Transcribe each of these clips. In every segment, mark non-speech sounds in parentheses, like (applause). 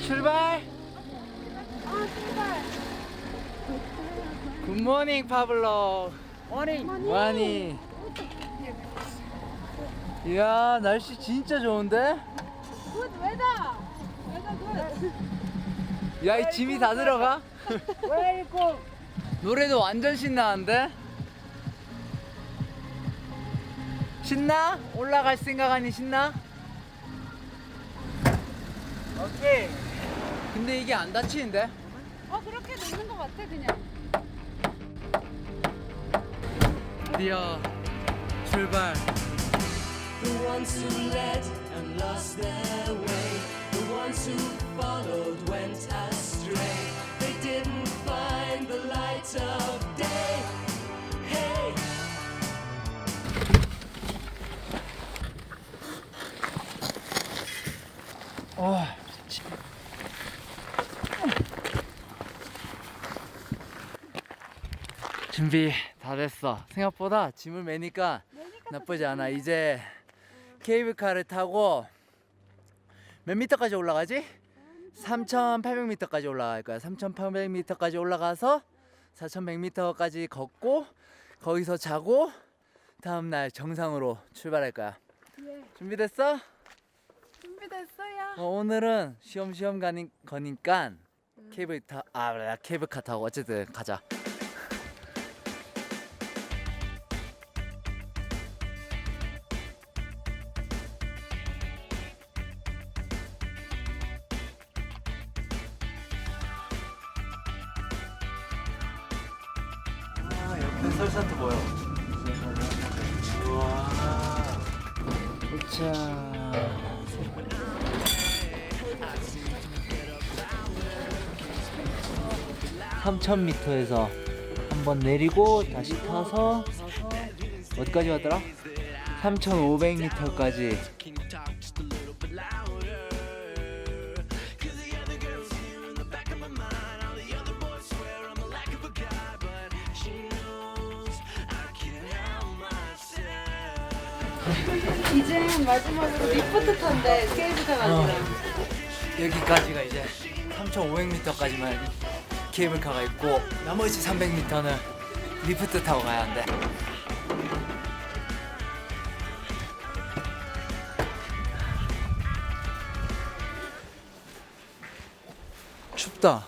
출발. 아 출발. 굿모닝 파블로. 모닝. 와니. 이야 날씨 진짜 좋은데? 굿 웨더. 웨더 굿. 야 이 짐이 다 들어가? 웰컴. 노래도 완전 신나는데? 신나? 올라갈 생각 하니 신나? 오케이. 근데 이게 안 다치는데? 어 그렇게 놓는 것 같아 그냥. 드디어 출발. The ones who led and lost their way, the ones who followed 준비 다 됐어. 생각보다 짐을 매니까 나쁘지 않아. 이제 케이블카를 타고 몇 미터까지 올라가지? 3,800m까지 올라갈 거야. 3,800m까지 올라가서 4,100m까지 걷고 거기서 자고 다음 날 정상으로 출발할 거야. 예. 준비됐어? 준비됐어요. 어, 오늘은 쉬엄쉬엄 가니, 거니까 케이블 타, 아, 나 케이블카 타고 어쨌든 가자. 자. 3000m에서 한번 내리고 다시 타서 어디까지 왔더라? 3500m까지 (laughs) 이제 마지막으로 리포트 탄대 케이블카 어. 가지고. 여기까지가 이제 3,500m까지만 케이블카가 있고 나머지 300m는 리프트 타고 가야 한대 춥다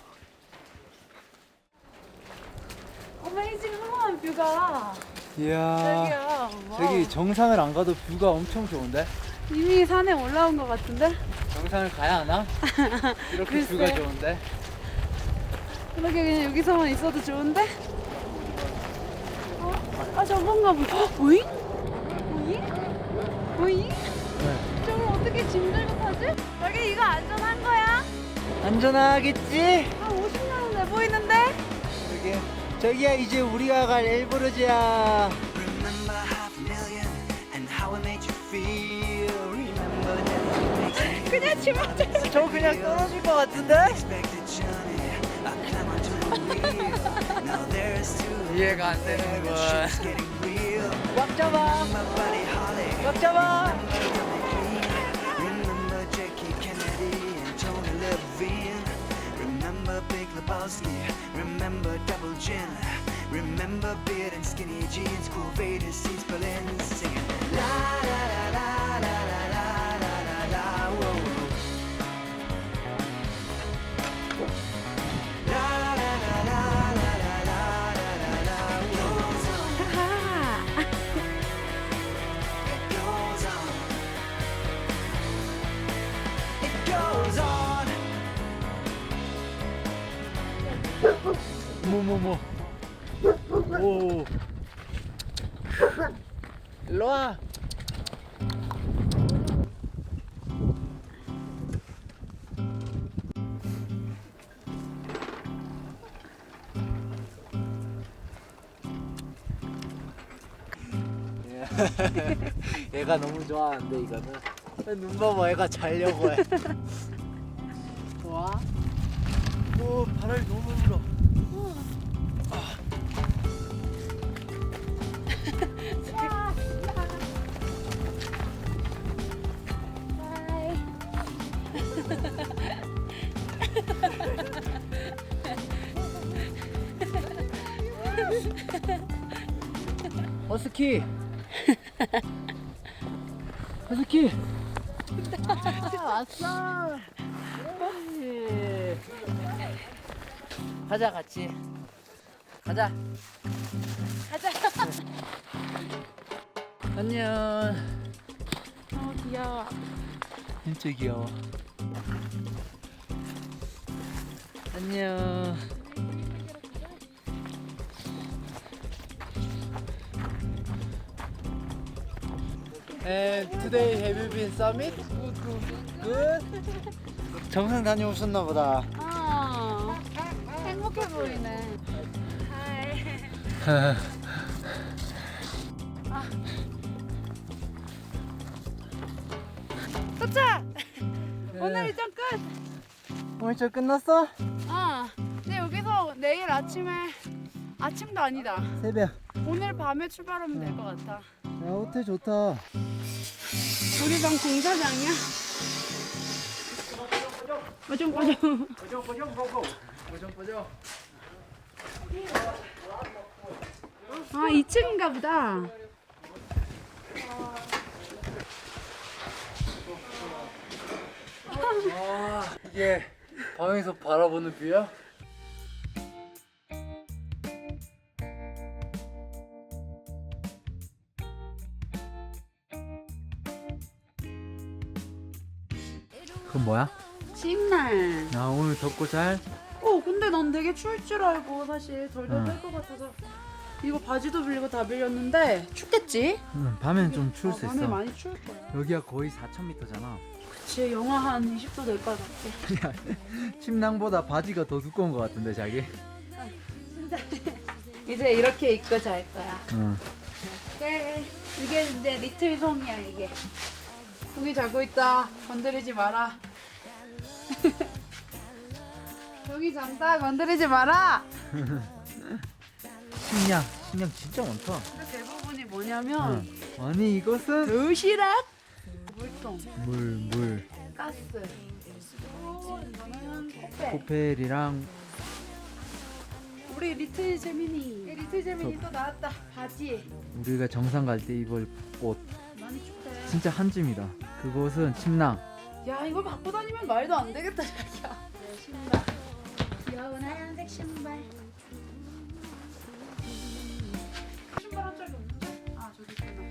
어메이징 훌륭한 뷰가. 이야 저기요. 뭐. 저기 정상을 안 가도 뷰가 엄청 좋은데? 이미 산에 올라온 것 같은데? 정상을 가야 하나? (laughs) 이렇게 글쎄. 뷰가 좋은데? 그러게 그냥 여기서만 있어도 좋은데? 어? 아 저건가 보다. 어, 보잉? 보잉? 보잉? 네. 저걸 어떻게 짐 들고 타지? 여기 이거 안전한 거야? 안전하겠지? 아 50만 원 내 보이는데? 저기, 저기야 이제 우리가 갈 엘브르지야 made you feel. Remember that 그냥 짐을 들 저 그냥 떨어질 것 같은데? unexpected journey. I climb onto the wheel. Now there's two. 이해가 안 되는군 Shit's getting real. 꽉 잡아 My buddy Holly. 꽉 잡아 Remember Jackie Kennedy and Tony Levine. Remember Big Lebowski. Remember Double Gin. Remember beard and skinny jeans. Cool Vader seats Berlin singing. 뭐뭐뭐 오 일로와 (laughs) 얘가 너무 좋아하는데 이거는. 눈 봐봐 애가 자려고 해. (laughs) 좋아. 오 바람이 너무 불어. 아. 어스키. (laughs) 허스키. 왔어. 예. 가자 같이. 가자. 가자. (laughs) 안녕. 어 귀여워. 진짜 귀여워. 안녕. And today have you been summit? Good. 정상 다녀오셨나 보다. 아 행복해 보이네. 도착. (laughs) 오늘 일정 끝. 오늘 저 끝났어? 아, 근데 여기서 내일 아침에 아침도 아니다. 새벽. 오늘 밤에 출발하면 될 것 같아. 야 호텔 좋다. 우리 방 공사장이야. 어좀 꺼져. 보정 보정. 아 2층인가 보다. 아 이게 방에서 바라보는 뷰야? 그건 뭐야? 신날. 나 오늘 덥고 잘. 어 근데 난 되게 추울 줄 알고 사실 덜덜 응. 뜰것 같아서 이거 바지도 빌리고 다 빌렸는데 춥겠지? 응, 밤에는 좀 추울 어, 수 밤에 있어. 많이 추울 거야. 여기가 거의 4,000m잖아. 그치 영하 한 20도 될 것 같아. (laughs) 침낭보다 바지가 더 두꺼운 것 같은데 자기. (laughs) 이제 이렇게 입고 잘 거야. 응. 네, 이게 이제 리틀 송이야 이게. 여기 자고 있다. 건드리지 마라. 여기 잔다. 건드리지 마라. 식량, 식량 진짜 많다. 근데 대부분이 뭐냐면 응. 아니 이것은 도시락, 물통, 물, 물, 가스. 이거는 코페. 코펠이랑 우리 리틀 재민이. 리틀 재민이 또 나왔다. 바지. 우리가 정상 갈 때 입을 옷. 많이 춥대. 진짜 한 줌이다. 그곳은 침낭. 야 이걸 갖고 다니면 말도 안 되겠다 자기야. 내 신발. 귀여운 하얀색 신발. 신발 한 짝이 없는데? 아 저기 있구나.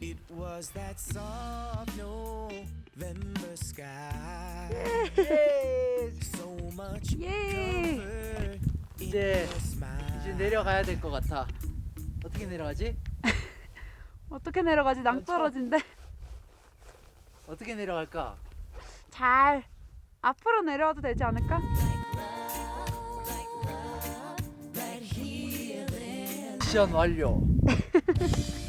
It was that soft November sky. So much 예. comfort in 이제 your smile. 이제 내려가야 될 것 같아. 어떻게 내려가지? (laughs) 어떻게 내려가지? 낭떨어진데. (laughs) 어떻게 내려갈까? 잘. 앞으로 내려와도 되지 않을까? 미션 완료. (laughs)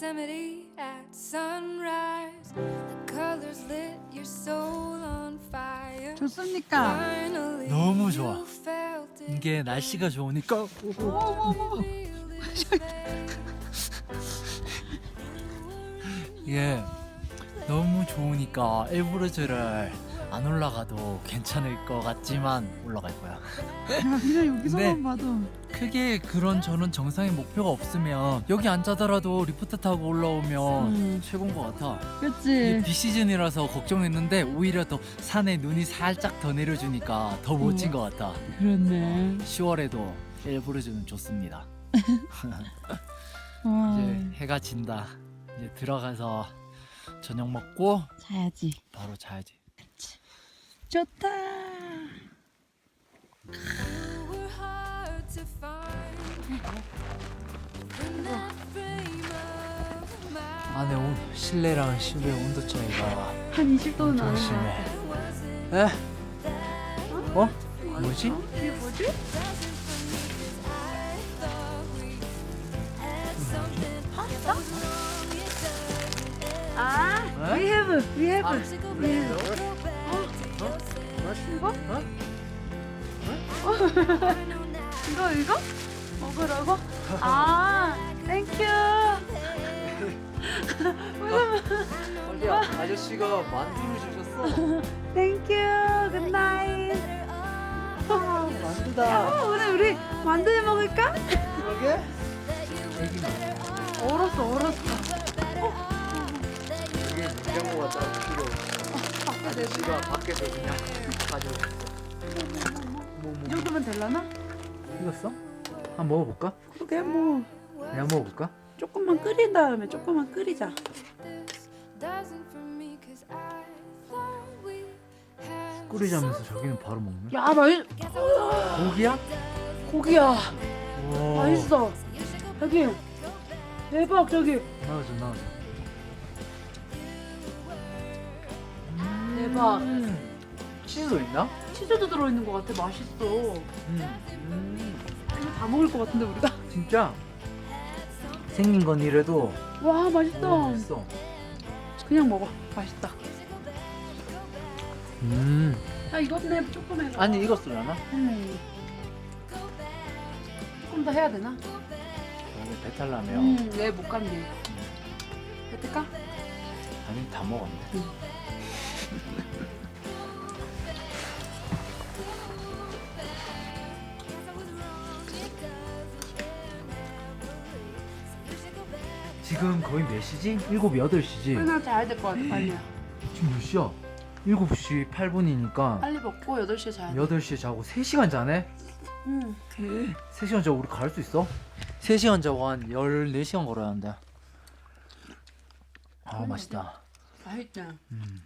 Yosemite at sunrise. The colors lit your soul on fire. 좋습니까? Finally, 너무 좋아. you felt it. 이게 날씨가 좋으니까 이게 너무 좋으니까 엘브루즈를 안 올라가도 괜찮을 것 같지만 올라갈 거야. 그냥 여기서만 네. 봐도. 크게 그런 저런 정상의 목표가 없으면 여기 앉아더라도 리프트 타고 올라오면 음. 최고인 것 같아. 이게 그치? 비시즌이라서 걱정했는데 오히려 더 산에 눈이 살짝 더 내려주니까 더 멋진 음. 것 같아. 그렇네. 10월에도 엘브루즈는 좋습니다. 와. (laughs) 이제 해가 진다. 이제 들어가서 저녁 먹고 자야지. 바로 자야지. 좋다. 안에 온 실내랑 실외 온도 차이가 한 20도는 엄청 나는 것 심해. 같아. 에? 어? 뭐지? 이게 뭐지? thought we. 아, 에? we have, we have. 아, bed, go back. 이거? 이거 이거? 먹으라고? 아, 땡큐. 어디야? (laughs) 아저씨가 만두를 주셨어. 땡큐. 굿나잇. 만두다. 어, 오늘 우리 만두 해 먹을까? 그러게? 얼었어, 얼었어. 이게 냉장고가 따로 필요 아저씨가 밖에서 그냥 가져왔어. 이 정도면 될라나? 익었어? 한번 먹어볼까? 그게 뭐 그냥 먹어볼까? 조금만 끓인 다음에 조금만 끓이자. 끓이자면서 저기는 바로 먹네. 야, 맛있. 고기야? 고기야. 와. 맛있어. 여기. 대박 저기. 나와줘, 나와줘. 대박. 음. 치즈도 있나? 치즈도 들어있는 것 같아. 맛있어. 음. 이거 다 먹을 것 같은데 우리가. (laughs) 진짜 생긴 건 이래도 와 맛있다. 너무 맛있어. 그냥 먹어. 맛있다. 음. 야 이것네 조금 해봐. 아니 익었으려나? 음. 조금 더 해야 되나? 여기 배탈 나면 음, 왜못 갔네. 어떨까? 아니 다 먹었네. 지금 거의 몇 시지? 7, 8시지? 하나 자야 될 것 같아. 빨리. 지금 몇 시야? 7시 8분이니까 빨리 먹고 8시에 자야 돼. 8시에 자고 3시간 자네? 응. 3시간 자고 우리 갈 수 있어? 3시간 자고 한 14시간 걸어야 한다 아 맛있다 맛있다. 음.